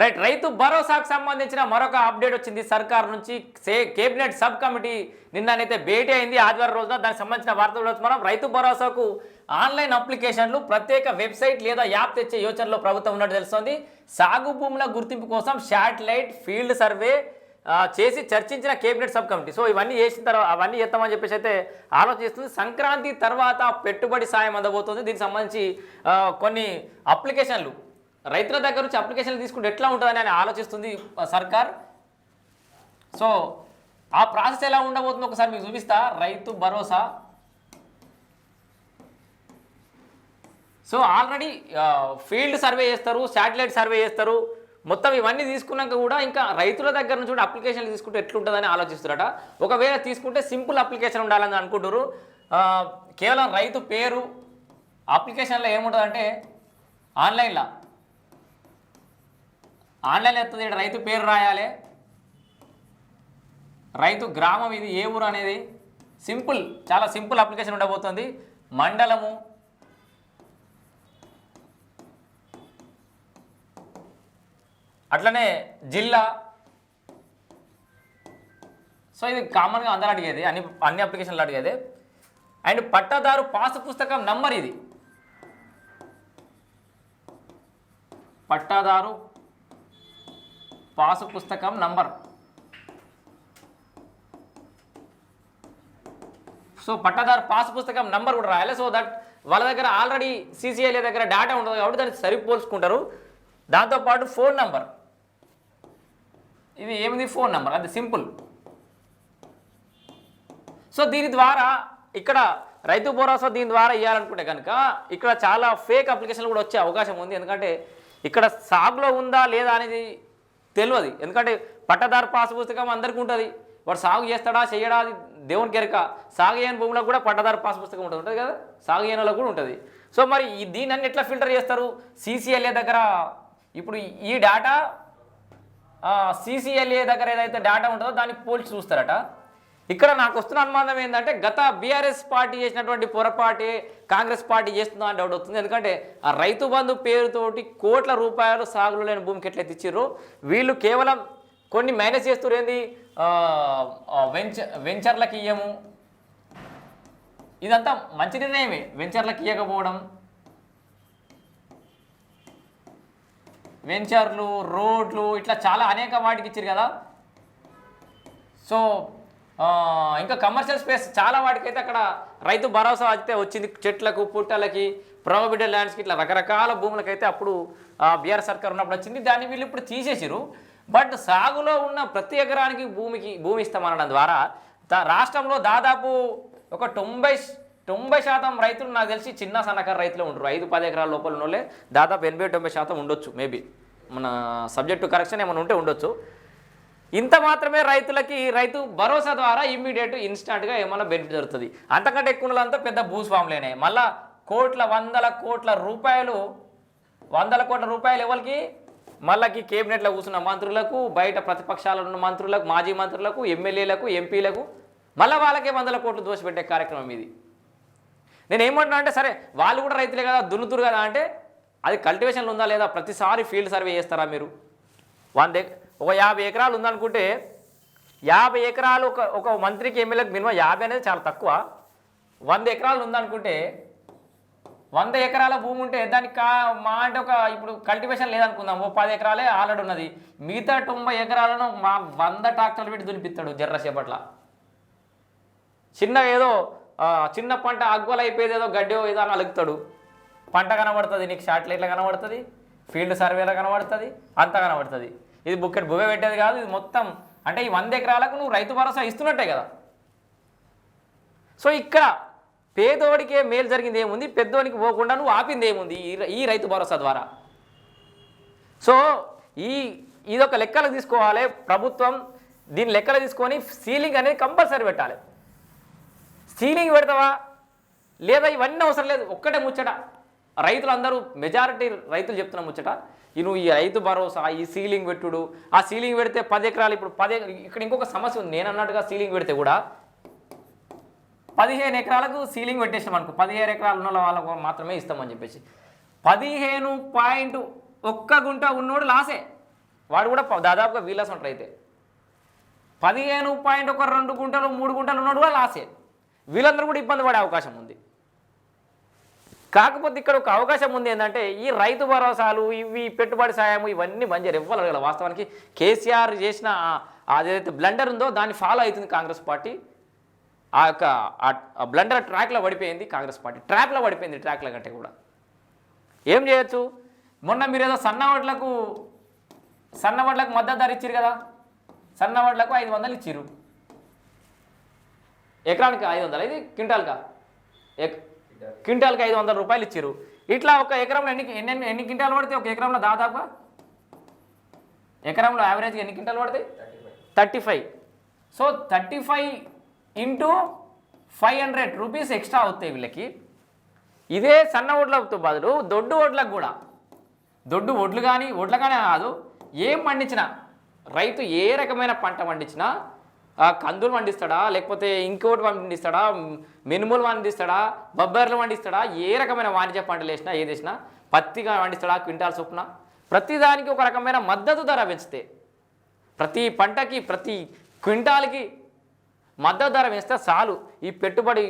Right రైతు భరోసాకు సంబంధించిన మరొక అప్డేట్ వచ్చింది. సర్కార్ నుంచి సే కేబినెట్ సబ్ కమిటీ నిన్ననైతే భేటీ అయింది. ఆదివారం రోజున దానికి సంబంధించిన వార్తలు మనం రైతు భరోసాకు ఆన్లైన్ అప్లికేషన్లు ప్రత్యేక వెబ్సైట్ లేదా యాప్ తెచ్చే యోచనలో ప్రభుత్వం ఉన్నట్టు తెలుస్తోంది. సాగు భూముల గుర్తింపు కోసం శాటిలైట్ ఫీల్డ్ సర్వే చేసి చర్చించిన కేబినెట్ సబ్ కమిటీ. సో ఇవన్నీ చేసిన తర్వాత అవన్నీ చేస్తామని చెప్పేసి అయితే ఆలోచిస్తుంది సంక్రాంతి తర్వాత పెట్టుబడి సాయం అందబోతుంది. దీనికి సంబంధించి కొన్ని అప్లికేషన్లు రైతుల దగ్గర నుంచి అప్లికేషన్లు తీసుకుంటే ఎట్లా ఉంటుందని అని ఆలోచిస్తుంది సర్కార్. సో ఆ ప్రాసెస్ ఎలా ఉండబోతుందో ఒకసారి మీకు చూపిస్తా. Rythu Bharosa. So already field survey చేస్తారు శాటిలైట్ సర్వే చేస్తారు. మొత్తం ఇవన్నీ తీసుకున్నాక కూడా ఇంకా రైతుల దగ్గర నుంచి కూడా అప్లికేషన్లు తీసుకుంటే ఎట్లుంటుందని ఆలోచిస్తారట ఒకవేళ తీసుకుంటే సింపుల్ అప్లికేషన్ ఉండాలని అనుకుంటారు కేవలం రైతు పేరు అప్లికేషన్లో ఏముంటుందంటే ఆన్లైన్లో. ఆన్లైన్లో ఎత్తుంది రైతు పేరు రాయాలి. రైతు గ్రామం ఇది ఏ ఊరు అనేది సింపుల్ చాలా సింపుల్ అప్లికేషన్ ఉండబోతుంది. మండలము అట్లనే జిల్లా. సో ఇది కామన్గా అందరూ అడిగేది అన్ని అన్ని అప్లికేషన్లు అడిగేది. అండ్ పట్టాదారు పాసు పుస్తకం నంబర్ ఇది. పట్టాదారు పాసు పుస్తకం నంబర్. సో పట్టాదారు పాస్ పుస్తకం నంబర్ కూడా రాయాలి. సో దట్ వాళ్ళ దగ్గర ఆల్రెడీ సీసీఐల దగ్గర డేటా ఉంటుంది కాబట్టి దాన్ని సరిపోల్చుకుంటారు. దాంతోపాటు ఫోన్ నంబర్ ఇది ఏమిది? ఫోన్ నంబర్ అది సింపుల్ సో దీని ద్వారా ఇక్కడ రైతు భరోసా దీని ద్వారా ఇవ్వాలనుకుంటే కనుక ఇక్కడ చాలా ఫేక్ అప్లికేషన్లు కూడా వచ్చే అవకాశం ఉంది. ఎందుకంటే ఇక్కడ సాగులో ఉందా లేదా అనేది తెలియదు ఎందుకంటే పట్టదారు పాస్ పుస్తకం అందరికీ ఉంటుంది. వాడు సాగు చేస్తాడా చేయడా అది దేవుని కెరక సాగు చేయని భూములకు కూడా పట్టదారు పాస్ పుస్తకం ఉంటుంది. ఉంటుంది కదా? సాగు చేయని కూడా ఉంటుంది. సో మరి ఈ దీన్ని అన్ని ఎట్లా ఫిల్టర్ చేస్తారు? సీసీఎల్ఏ దగ్గర ఇప్పుడు ఈ డేటా సీసీఎల్ఏ దగ్గర ఏదైతే డేటా ఉంటుందో దాన్ని పోల్చి చూస్తారట. ఇక్కడ నాకు వస్తున్న అనుమానం ఏంటంటే గత బీఆర్ఎస్ పార్టీ చేసినటువంటి పొరపాటి కాంగ్రెస్ పార్టీ చేస్తుందా అని డౌట్ వస్తుంది. ఎందుకంటే ఆ రైతు బంధు పేరుతోటి కోట్ల రూపాయలు సాగులో లేని భూమికి ఎట్లయితే ఇచ్చారు వీళ్ళు కేవలం కొన్ని మేనేజ్ చేస్తురేంది వెంచ వెంచర్లకు ఇయ్యము. ఇదంతా మంచి నిర్ణయమే. వెంచర్లకు ఇవ్వకపోవడం వెంచర్లు రోడ్లు ఇట్లా చాలా అనేక వాటికి ఇచ్చారు కదా. సో ఇంకా కమర్షియల్ స్పేస్ చాలా వాటికైతే అక్కడ రైతు భరోసా అయితే వచ్చింది. చెట్లకు పుట్టలకి ప్రొబిడెడ్ ల్యాండ్స్కి ఇట్లా రకరకాల భూములకైతే అప్పుడు బీఆర్ సర్కార్ ఉన్నప్పుడు వచ్చింది. దాన్ని వీళ్ళు ఇప్పుడు తీసేసారు బట్ సాగులో ఉన్న ప్రతి ఎకరానికి భూమికి భూమి ఇస్తామనడం ద్వారా రాష్ట్రంలో దాదాపు ఒక తొంభై తొంభై శాతం రైతులు నాకు తెలిసి చిన్న సన్నకారు రైతులే ఉంటారు ఐదు పది ఎకరాల లోపల ఉన్నోళ్ళే దాదాపు ఎనభై తొంభై శాతం ఉండొచ్చు. మేబీ మన సబ్జెక్టు కరెక్షన్ ఏమైనా ఉంటే ఉండొచ్చు. ఇంత మాత్రమే రైతులకి రైతు భరోసా ద్వారా ఇమ్మీడియట్ ఇన్స్టాంట్గా ఏమైనా బెనిఫిట్ జరుగుతుంది. అంతకంటే ఎక్కువలంతా పెద్ద భూస్వాములేనే. మళ్ళా కోట్ల వందల కోట్ల రూపాయలు వందల కోట్ల రూపాయలు ఎవరికి? మళ్ళీ కేబినెట్లో కూర్చున్న మంత్రులకు బయట ప్రతిపక్షాలు ఉన్న మంత్రులకు మాజీ మంత్రులకు ఎమ్మెల్యేలకు ఎంపీలకు మళ్ళీ వాళ్ళకే వందల కోట్లు దోషపెట్టే కార్యక్రమం ఇది. నేను ఏమంటున్నా అంటే సరే వాళ్ళు కూడా రైతులే కదా దున్నుతురు కదా అంటే అది కల్టివేషన్లు ఉందా లేదా? ప్రతిసారి ఫీల్డ్ సర్వే చేస్తారా మీరు? వంద ఒక యాభై ఎకరాలు ఉందనుకుంటే యాభై ఎకరాలు ఒక ఒక మంత్రికి ఎమ్మెల్యేకి మినిమం యాభై అనేది చాలా తక్కువ. వంద ఎకరాలు ఉందనుకుంటే వంద ఎకరాల భూమి ఉంటే దానికి కా మా అంటే ఒక ఇప్పుడు కల్టివేషన్ లేదనుకుందాం ఓ పది ఎకరాలే ఆల్రెడీ ఉన్నది. మిగతా తొంభై ఎకరాలను మా వంద ట్రాక్టర్లు పెట్టి దునిపిస్తాడు జర్రసేపట్ల చిన్న ఏదో చిన్న పంట అగ్వలైపోయేది ఏదో గడ్డో ఏదో అని అలుగుతాడు. పంట కనబడుతుంది నీకు శాటిలైట్లో కనబడుతుంది. ఫీల్డ్ సర్వేలో కనబడుతుంది అంతా కనబడుతుంది. ఇది బుక్కెట్ బువ్వ పెట్టేది కాదు ఇది మొత్తం అంటే ఈ వంద ఎకరాలకు నువ్వు రైతు భరోసా ఇస్తున్నట్టే కదా. సో ఇక్కడ పేదోడికే మేలు జరిగింది ఏముంది? పెద్దోడికి పోకుండా నువ్వు ఆపింది ఏముంది? ఈ ఈ రైతు భరోసా ద్వారా. సో ఈ ఇదొక లెక్కలు తీసుకోవాలి. ప్రభుత్వం దీని లెక్కలు తీసుకొని సీలింగ్ అనేది కంపల్సరీ పెట్టాలి. సీలింగ్ పెడతావా? లేదా ఇవన్నీ అవసరం లేదు. ఒక్కటే ముచ్చట. రైతులందరూ మెజారిటీ రైతులు చెప్తున్న ముచ్చట నువ్వు ఈ రైతు భరోసా ఈ సీలింగ్ పెట్టుడు ఆ సీలింగ్ పెడితే పది ఎకరాలు ఇప్పుడు పది ఇక్కడ ఇంకొక సమస్య ఉంది. నేను అన్నట్టుగా సీలింగ్ పెడితే కూడా పదిహేను ఎకరాలకు సీలింగ్ పెట్టేసాం అనుకో పదిహేను ఎకరాలు ఉన్న వాళ్ళకు మాత్రమే ఇస్తామని చెప్పేసి. పదిహేను పాయింట్ ఒక్క గుంట ఉన్నోడు లాసే. వాడు కూడా దాదాపుగా వీలాస్ ఉంటారు అయితే పదిహేను పాయింట్ ఒక రెండు గుంటలు మూడు గుంటలు ఉన్నాడు కూడా లాసే. వీళ్ళందరూ కూడా ఇబ్బంది పడే అవకాశం ఉంది. కాకపోతే ఇక్కడ ఒక అవకాశం ఉంది ఏంటంటే ఈ రైతు భరోసాలు ఇవి పెట్టుబడి సాయం ఇవన్నీ మంచి ఇవ్వాలి కదా వాస్తవానికి కేసీఆర్ చేసిన అదేదైతే బ్లండర్ ఉందో దాన్ని ఫాలో అవుతుంది కాంగ్రెస్ పార్టీ. ఆ యొక్క బ్లండర్ ట్రాక్లో పడిపోయింది కాంగ్రెస్ పార్టీ. ట్రాప్లో పడిపోయింది ట్రాక్ల కంటే కూడా. ఏం చేయొచ్చు? మొన్న మీరు ఏదో సన్నవడ్లకు సన్నవడ్లకు మద్దతు ధర ఇచ్చారు కదా? సన్నవడ్లకు ఐదు వందలు ఇచ్చారు ఎకరానికి ఐదు వందలు? ఇది క్వింటాల్కా? ఎక్ క్వింటాల్కి ఐదు వందల రూపాయలు ఇచ్చిర్రు. ఇట్లా ఒక ఎకరంలో ఎన్ని ఎన్ని ఎన్ని క్వింటాలు పడితే ఒక ఎకరంలో దాదాపుగా? ఎకరంలో యావరేజ్గా ఎన్ని క్వింటాలు పడతాయి? Thirty five. So thirty five into five hundred rupees extra అవుతాయి వీళ్ళకి. ఇదే సన్న వడ్లతో బదులు దొడ్డు వడ్లకు కూడా. దొడ్డు వడ్లు కానీ వడ్లు కానీ కాదు ఏం పండించినా రైతు ఏ రకమైన పంట పండించినా కందులు పండిస్తాడా లేకపోతే ఇంకోటి పండిస్తాడా మినుములు పండిస్తాడా బొబ్బర్లు పండిస్తాడా ఏ రకమైన వాణిజ్య పంటలు వేసినా ఏది వేసినా పత్తిగా పండిస్తాడా క్వింటాల్ చొప్పున? ప్రతిదానికి ఒక రకమైన మద్దతు ధర పెంచితే ప్రతి పంటకి ప్రతి క్వింటాల్కి మద్దతు ధర వేస్తే చాలు. ఈ పెట్టుబడి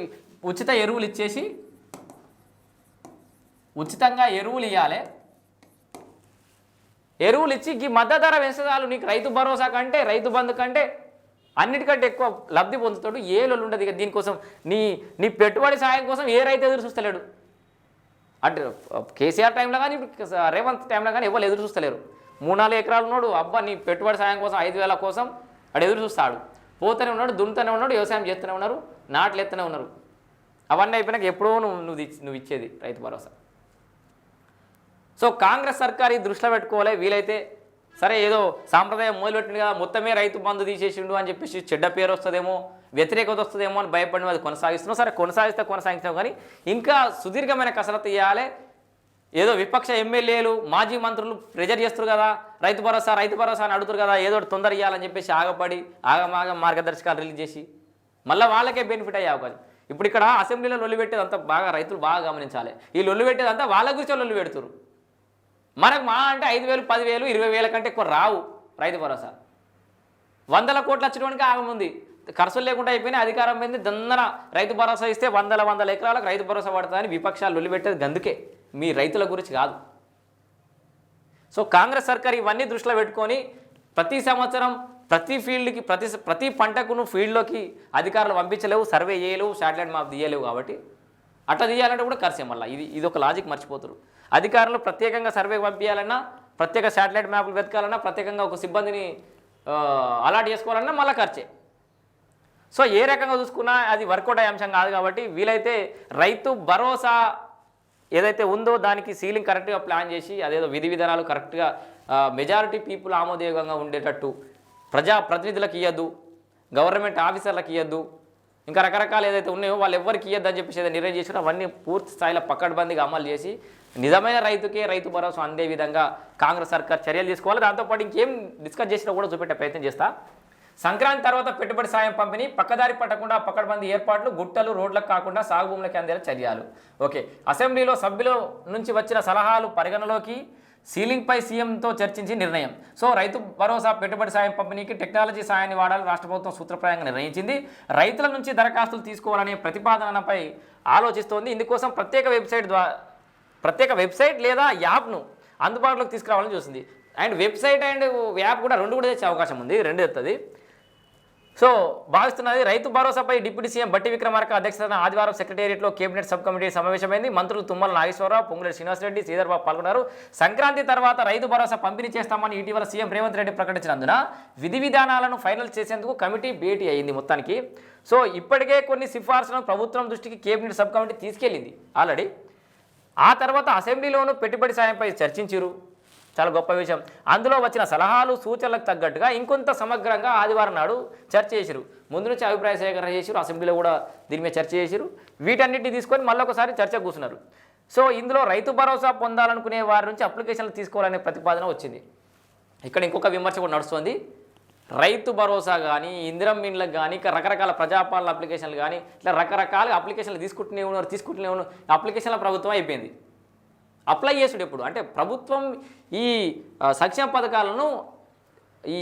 ఉచిత ఎరువులు ఇచ్చేసి ఉచితంగా ఎరువులు ఇవ్వాలి ఎరువులు ఇచ్చి ఈ మద్దతు ధర వేస్తే చాలు. నీకు రైతు భరోసా కంటే రైతు బంధు కంటే అన్నిటికంటే ఎక్కువ లబ్ధి పొందుతాడు ఏ లొల్లు ఉండదు ఇక దీనికోసం. నీ నీ పెట్టుబడి సాయం కోసం ఏ రైతు ఎదురు చూస్తలేడు. అంటే కేసీఆర్ టైంలో కానీ రేవంత్ టైంలో కానీ ఎవరు ఎదురు చూస్తలేరు. మూడు నాలుగు ఎకరాలు ఉన్నాడు అబ్బా నీ పెట్టుబడి సాయం కోసం ఐదు వేల కోసం వాడు ఎదురు చూస్తాడు. పోతూనే ఉన్నాడు దున్నుతూనే ఉన్నాడు వ్యవసాయం చేస్తూనే ఉన్నారు నాట్లు ఎత్తూనే ఉన్నారు. అవన్నీ అయిపోయినాక ఎప్పుడో నువ్వు నువ్వు ఇచ్చి- నువ్వు ఇచ్చేది రైతు భరోసా. సో కాంగ్రెస్ సర్కార్ ఈ దృష్టిలో పెట్టుకోవాలి వీలైతే సరే ఏదో సాంప్రదాయం మొదలుపెట్టింది కదా మొత్తమే రైతు బంధు తీసేసిండు అని చెప్పేసి చెడ్డ పేరు వస్తుందేమో వ్యతిరేకత వస్తుందేమో అని భయపడిన అది కొనసాగిస్తున్నాం. సరే కొనసాగిస్తే కొనసాగిస్తాం కానీ ఇంకా సుదీర్ఘమైన కసరత్తు చేయాలి. ఏదో విపక్ష ఎమ్మెల్యేలు మాజీ మంత్రులు ప్రెజర్ చేస్తారు కదా రైతు భరోసా రైతు భరోసా అని అడుగుతారు కదా ఏదో తొందర ఇవ్వాలని చెప్పేసి ఆగపడి ఆగమాగం మార్గదర్శకాలు రిలీజ్ చేసి మళ్ళీ వాళ్ళకే బెనిఫిట్ అయ్యే అవకాశం. ఇప్పుడు ఇక్కడ అసెంబ్లీలో లొల్లు పెట్టేదంతా బాగా రైతులు బాగా గమనించాలి. ఈ లొల్లు పెట్టేదంతా వాళ్ళ గురించి లొల్లు పెడుతున్నారు మనకు మా అంటే ఐదు వేలు పదివేలు ఇరవై వేల కంటే ఎక్కువ రావు రైతు భరోసా. వందల కోట్లు వచ్చడానికి ఆగముంది ఖర్చులు లేకుండా అయిపోయినా అధికారం పోయింది దందన రైతు భరోసా ఇస్తే వందల వందల ఎకరాలకు రైతు భరోసా పడుతుందని విపక్షాలు లొల్లిపెట్టేది గందుకే. మీ రైతుల గురించి కాదు. సో కాంగ్రెస్ సర్కార్ ఇవన్నీ దృష్టిలో పెట్టుకొని ప్రతి సంవత్సరం ప్రతి ఫీల్డ్కి ప్రతి ప్రతి పంటకును ఫీల్డ్లోకి అధికారులు పంపించలేవు సర్వే చేయలేవు శాటిలైట్ మాప్ తీయలేవు కాబట్టి. అట్లా తీయాలంటే కూడా ఖర్చే మళ్ళీ? ఇది ఇది ఒక లాజిక్ మర్చిపోతారు. అధికారులు ప్రత్యేకంగా సర్వే పంపించాలన్నా ప్రత్యేక శాటిలైట్ మ్యాప్లు వెతకాలన్నా ప్రత్యేకంగా ఒక సిబ్బందిని అలాట్ చేసుకోవాలన్నా మళ్ళీ ఖర్చే. సో ఏ రకంగా చూసుకున్నా అది వర్కౌట్ అయ్యే అంశం కాదు కాబట్టి వీలైతే రైతు భరోసా ఏదైతే ఉందో దానికి సీలింగ్ కరెక్ట్గా ప్లాన్ చేసి అదేదో విధి విధానాలు కరెక్ట్గా మెజారిటీ పీపుల్ ఆమోదయోగంగా ఉండేటట్టు ప్రజా ప్రతినిధులకు ఇవ్వద్దు గవర్నమెంట్ ఆఫీసర్లకు ఇవ్వద్దు ఇంకా రకరకాలు ఏదైతే ఉన్నాయో వాళ్ళు ఎవరికి ఇవ్వద్దని చెప్పేసి ఏదో నిర్ణయం చేసినా అవన్నీ పూర్తి స్థాయిలో పక్కడ్బందీగా అమలు చేసి నిజమైన రైతుకే రైతు భరోసా అందే విధంగా కాంగ్రెస్ సర్కార్ చర్యలు తీసుకోవాలి. దాంతోపాటు ఇంకేం డిస్కస్ చేసినా కూడా చూపెట్టే ప్రయత్నం చేస్తా. సంక్రాంతి తర్వాత పెట్టుబడి సాయం పంపిణీ పక్కదారి పట్టకుండా పక్కడబంది ఏర్పాట్లు గుట్టలు రోడ్లకు కాకుండా సాగు భూములకి అందేలా చర్యలు. ఓకే. అసెంబ్లీలో సభ్యుల నుంచి వచ్చిన సలహాలు పరిగణలోకి సీలింగ్పై సీఎంతో చర్చించి నిర్ణయం. సో రైతు భరోసా పెట్టుబడి సాయం పంపిణీకి టెక్నాలజీ సాయాన్ని వాడాలని రాష్ట్ర ప్రభుత్వం సూత్రప్రాయంగా నిర్ణయించింది. రైతుల నుంచి దరఖాస్తులు తీసుకోవాలనే ప్రతిపాదనపై ఆలోచిస్తోంది. ఇందుకోసం ప్రత్యేక వెబ్సైట్ ద్వారా ప్రత్యేక వెబ్సైట్ లేదా యాప్ను అందుబాటులోకి తీసుకురావాలని చూసింది. అండ్ వెబ్సైట్ అండ్ యాప్ కూడా రెండు కూడా తెచ్చే అవకాశం ఉంది. రెండు ఎత్తుంది. సో భావిస్తున్నది రైతు భరోసాపై డిప్యూటీ సీఎం బట్టి విక్రమార్క అధ్యక్షతన ఆదివారం సెక్రటేరియట్లో కేబినెట్ సబ్ కమిటీ సమావేశమైంది. మంత్రులు తుమ్మల నాగేశ్వరరావు పొంగులేటి శ్రీనివాసరెడ్డి శ్రీధర్బాబు పాల్గొన్నారు. సంక్రాంతి తర్వాత రైతు భరోసా పంపిణీ చేస్తామని ఇటీవల సీఎం రేవంత్ రెడ్డి ప్రకటించినందున విధి విధానాలను ఫైనల్ చేసేందుకు కమిటీ భేటీ అయింది మొత్తానికి. సో ఇప్పటికే కొన్ని సిఫార్సులను ప్రభుత్వం దృష్టికి కేబినెట్ సబ్ కమిటీ తీసుకెళ్ళింది. ఆల్రెడీ ఆ తర్వాత అసెంబ్లీలోనూ పెట్టుబడి సాయంపై చర్చించారు చాలా గొప్ప విషయం. అందులో వచ్చిన సలహాలు సూచనలకు తగ్గట్టుగా ఇంకొంత సమగ్రంగా ఆదివారం నాడు చర్చ చేసిరు ముందు నుంచి అభిప్రాయ సేకరణ చేసిరు అసెంబ్లీలో కూడా దీని మీద చర్చ చేసిరు వీటన్నిటిని తీసుకొని మళ్ళొకసారి చర్చ కూర్చున్నారు. సో ఇందులో రైతు భరోసా పొందాలనుకునే వారి నుంచి అప్లికేషన్లు తీసుకోవాలనే ప్రతిపాదన వచ్చింది. ఇక్కడ ఇంకొక విమర్శ కూడా నడుస్తుంది. రైతు భరోసా కానీ ఇందిరం మిన్లకు కానీ ఇంకా రకరకాల ప్రజాపాలన అప్లికేషన్లు కానీ ఇట్లా రకరకాల అప్లికేషన్లు తీసుకుంటూనే ఉన్నారు తీసుకుంటూనే ఉన్నారు. అప్లికేషన్ల ప్రభుత్వం అయిపోయింది. అప్లై చేసుడు ఎప్పుడు అంటే ప్రభుత్వం ఈ సంక్షేమ పథకాలను ఈ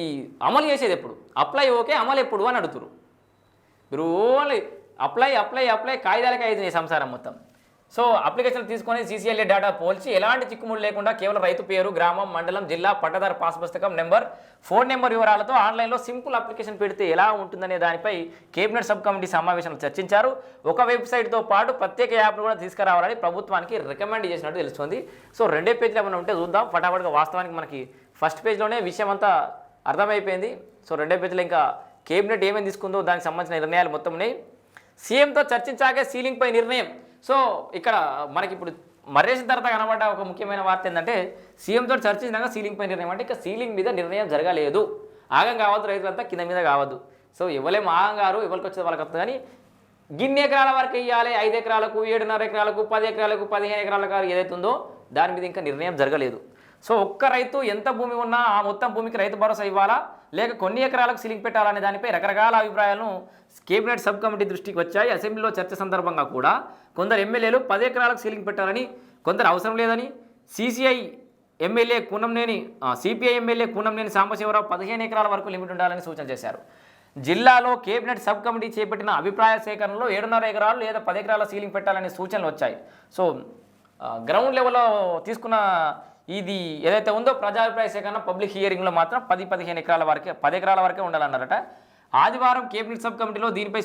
అమలు చేసేది ఎప్పుడు? అప్లై ఓకే అమలు ఎప్పుడు అని అడుగుతురు మీరు ఓన్లీ అప్లై అప్లై అప్లై కాగితాలకే అయింది సంసారం మొత్తం. సో అప్లికేషన్ తీసుకొని సీసీఎల్ఏ డేటా పోల్చి ఎలాంటి చిక్కుముడు లేకుండా కేవలం రైతు పేరు గ్రామం మండలం జిల్లా పట్టదారు పాస్ పుస్తకం నెంబర్ ఫోన్ నెంబర్ వివరాలతో ఆన్లైన్లో సింపుల్ అప్లికేషన్ పెడితే ఎలా ఉంటుందనే దానిపై కేబినెట్ సబ్ కమిటీ సమావేశంలో చర్చించారు. ఒక వెబ్సైట్తో పాటు ప్రత్యేక యాప్ను కూడా తీసుకురావాలని ప్రభుత్వానికి రికమెండ్ చేసినట్టు తెలుస్తుంది. సో రెండే పేజీలు ఏమైనా ఉంటే చూద్దాం. ఫటాఫట్గా వాస్తవానికి మనకి ఫస్ట్ పేజ్లోనే విషయం అంతా అర్థమైపోయింది. సో రెండే పేజీలో ఇంకా కేబినెట్ ఏమేమి తీసుకుందో దానికి సంబంధించిన నిర్ణయాలు మొత్తం ఉన్నాయి. సీఎంతో చర్చించాకే సీలింగ్పై నిర్ణయం. సో ఇక్కడ మనకి ఇప్పుడు మర్రేసిన తర్వాత కనబడ్డ ఒక ముఖ్యమైన వార్త ఏంటంటే సీఎంతో చర్చించినాక సీలింగ్ పై నిర్ణయం అంటే ఇక సీలింగ్ మీద నిర్ణయం జరగలేదు. ఆగం కావద్దు రైతులంతా కింద మీద కావద్దు. సో ఇవ్వలేము ఆగం గారు ఎవరికి వచ్చేది వాళ్ళకి వస్తుంది కానీ గిన్ని ఎకరాల వరకు ఇవ్వాలి ఐదు ఎకరాలకు ఏడున్నర ఎకరాలకు పది ఎకరాలకు పదిహేను ఎకరాలకు ఏదైతే ఉందో దాని మీద ఇంకా నిర్ణయం జరగలేదు. సో ఒక్క రైతు ఎంత భూమి ఉన్నా ఆ మొత్తం భూమికి రైతు భరోసా ఇవ్వాలా? లేక కొన్ని ఎకరాలకు సీలింగ్ పెట్టాలనే దానిపై రకరకాల అభిప్రాయాలను కేబినెట్ సబ్ కమిటీ దృష్టికి వచ్చాయి. అసెంబ్లీలో చర్చ సందర్భంగా కూడా కొందరు ఎమ్మెల్యేలు పది ఎకరాలకు సీలింగ్ పెట్టాలని కొందరు అవసరం లేదని CCI MLA Koonamneni CPI MLA Koonamneni Sambasivarao పదిహేను ఎకరాల వరకు లిమిట్ ఉండాలని సూచన చేశారు. జిల్లాలో కేబినెట్ సబ్ కమిటీ చేపట్టిన అభిప్రాయ సేకరణలో ఏడున్నర ఎకరాలు లేదా పది ఎకరాల సీలింగ్ పెట్టాలనే సూచనలు వచ్చాయి. సో గ్రౌండ్ లెవెల్లో తీసుకున్న ఇది ఏదైతే ఉందో ప్రజాభిప్రాయ సేకరణ పబ్లిక్ హియరింగ్లో మాత్రం పది పదిహేను ఎకరాల వరకే పది ఎకరాల వరకే ఉండాలన్నారట. ఆదివారం కేబినెట్ సబ్ కమిటీలో దీనిపై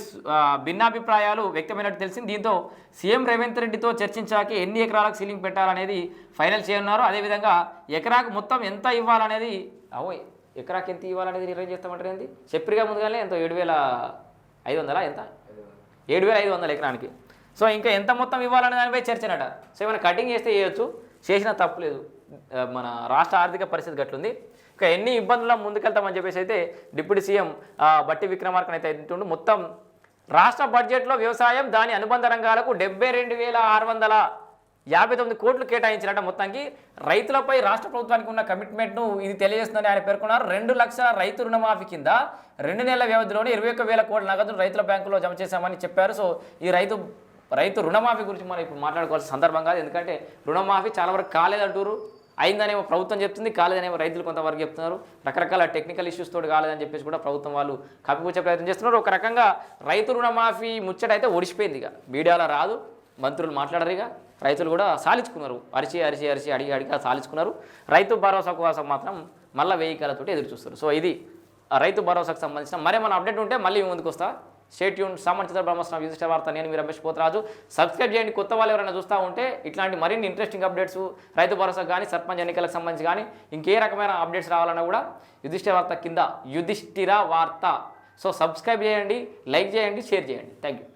భిన్నాభిప్రాయాలు వ్యక్తమైనట్టు తెలిసింది. దీంతో సీఎం రేవంత్ రెడ్డితో చర్చించాక ఎన్ని ఎకరాలకు సీలింగ్ పెట్టాలనేది ఫైనల్ చేయనున్నారు. అదేవిధంగా ఎకరాకు మొత్తం ఎంత ఇవ్వాలనేది అవో ఎకరాకి ఎంత ఇవ్వాలనేది నిర్ణయం చేస్తామంటారు ఏంది? చెప్పిగా ముందుగానే ఎంతో? ఏడు వేల ఐదు వందలా ఎంత? ఏడు వేల ఐదు వందల ఎకరానికి. సో ఇంకా ఎంత మొత్తం ఇవ్వాలనే దానిపై చర్చనట. సో ఏమైనా కటింగ్ చేస్తే చేయొచ్చు. చేసినా తప్పులేదు లేదు. మన రాష్ట్ర ఆర్థిక పరిస్థితి గట్లుంది. ఇక ఎన్ని ఇబ్బందుల ముందుకెళ్తామని చెప్పేసి అయితే డిప్యూటీ సీఎం బట్టి విక్రమార్కన్ అయితే అంటుండు. మొత్తం రాష్ట్ర బడ్జెట్లో వ్యవసాయం దాని అనుబంధ రంగాలకు డెబ్బై రెండు వేల ఆరు వందల యాభై తొమ్మిది కోట్లు కేటాయించారట మొత్తానికి. రైతులపై రాష్ట్ర ప్రభుత్వానికి ఉన్న కమిట్మెంట్ను ఇది తెలియజేస్తుందని ఆయన పేర్కొన్నారు. రెండు లక్షల రైతు రుణమాఫీ కింద రెండు నెలల వ్యవధిలోనే ఇరవై ఒక్క వేల కోట్ల నగదును రైతుల బ్యాంకులో జమ చేశామని చెప్పారు. సో ఈ రైతు రైతు రుణమాఫీ గురించి మనం ఇప్పుడు మాట్లాడుకోవాల్సిన సందర్భం కాదు. ఎందుకంటే రుణమాఫీ చాలా వరకు కాలేదంటారు అయిందనేమో ప్రభుత్వం చెప్తుంది కాలేదనేమో రైతులు కొంతవరకు చెప్తున్నారు. రకరకాల టెక్నికల్ ఇష్యూస్ తోటి కాలేదని చెప్పేసి కూడా ప్రభుత్వం వాళ్ళు కప్పిపుచ్చే ప్రయత్నం చేస్తున్నారు. ఒక రకంగా రైతు రుణమాఫీ ముచ్చట అయితే ఒడిసిపోయింది ఇక. మీడియాలో రాదు మంత్రులు మాట్లాడరు ఇక. రైతులు కూడా సాలించుకున్నారు అరిచి అరిచి అరిచి అడిగి అడిగి సాలించుకున్నారు రైతు భరోసా కోసం మాత్రం మళ్ళీ వెయ్యి కాలతోటి ఎదురు చూస్తారు సో ఇది రైతు భరోసాకు సంబంధించిన మరేమైనా అప్డేట్ ఉంటే మళ్ళీ ముందుకు వస్తా. స్టేట్యూన్ సంబంధించిన సంబంధిత బ్రహ్మస్వామి విశిష్ట వార్త. నేను మీ రమేష్ పోతరాజు. సబ్స్క్రైబ్ చేయండి. కొత్త వాళ్ళు ఎవరైనా చూస్తూ ఉంటే ఇట్లాంటి మరిన్ని ఇంట్రెస్టింగ్ అప్డేట్స్ రైతు భరోసా కానీ సర్పంచ్ ఎన్నికలకు సంబంధించి కానీ ఇంకే రకమైన అప్డేట్స్ రావాలన్నా కూడా యుధిష్ఠ వార్త కింద యుధిష్ఠిర వార్త. సో సబ్స్క్రైబ్ చేయండి లైక్ చేయండి షేర్ చేయండి. Thank you